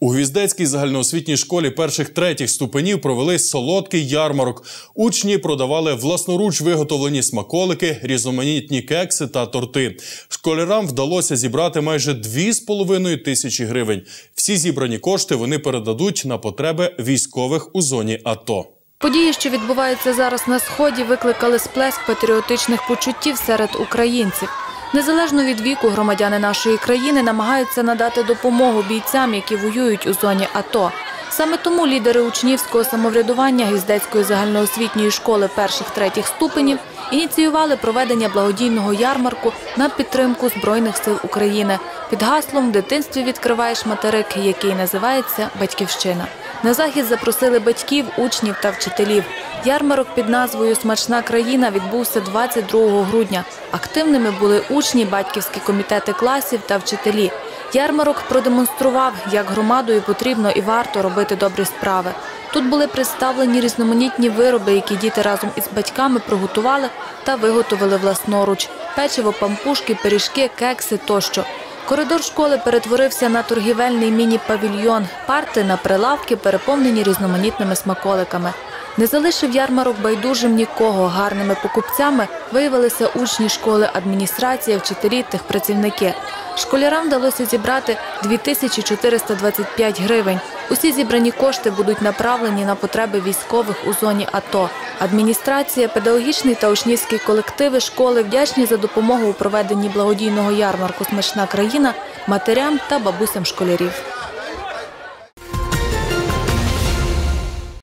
У Гвіздецькій загальноосвітній школі перших третіх ступенів провели солодкий ярмарок. Учні продавали власноруч виготовлені смаколики, різноманітні кекси та торти. Школярам вдалося зібрати майже 2,5 тисячі гривень. Всі зібрані кошти вони передадуть на потреби військових у зоні АТО. Події, що відбуваються зараз на сході, викликали сплеск патріотичних почуттів серед українців. Незалежно від віку, громадяни нашої країни намагаються надати допомогу бійцям, які воюють у зоні АТО. Саме тому лідери учнівського самоврядування Гіздецької загальноосвітньої школи перших третіх ступенів ініціювали проведення благодійного ярмарку на підтримку Збройних сил України під гаслом В дитинстві відкриваєш материк, який називається Батьківщина. На захід запросили батьків, учнів та вчителів. Ярмарок під назвою Смачна країна відбувся 22 грудня. Активними були учні, батьківські комітети класів та вчителі. Ярмарок продемонстрував, як громадою потрібно і варто робити добрі справи. Тут були представлені різноманітні вироби, які діти разом із батьками приготували та виготовили власноруч: печиво, пампушки, пиріжки, кекси тощо. Коридор школи перетворився на торгівельний міні-павільйон. Парти на прилавки переповнені різноманітними смаколиками. Не залишив ярмарок байдужим нікого. Гарними покупцями виявилися учні школи, адміністрація, вчителі, техпрацівники. Школярам вдалося зібрати 2425 гривень. Усі зібрані кошти будуть направлені на потреби військових у зоні АТО. Адміністрація, педагогічний та учнівські колективи школи вдячні за допомогу у проведенні благодійного ярмарку Смачна країна матерям та бабусям школярів.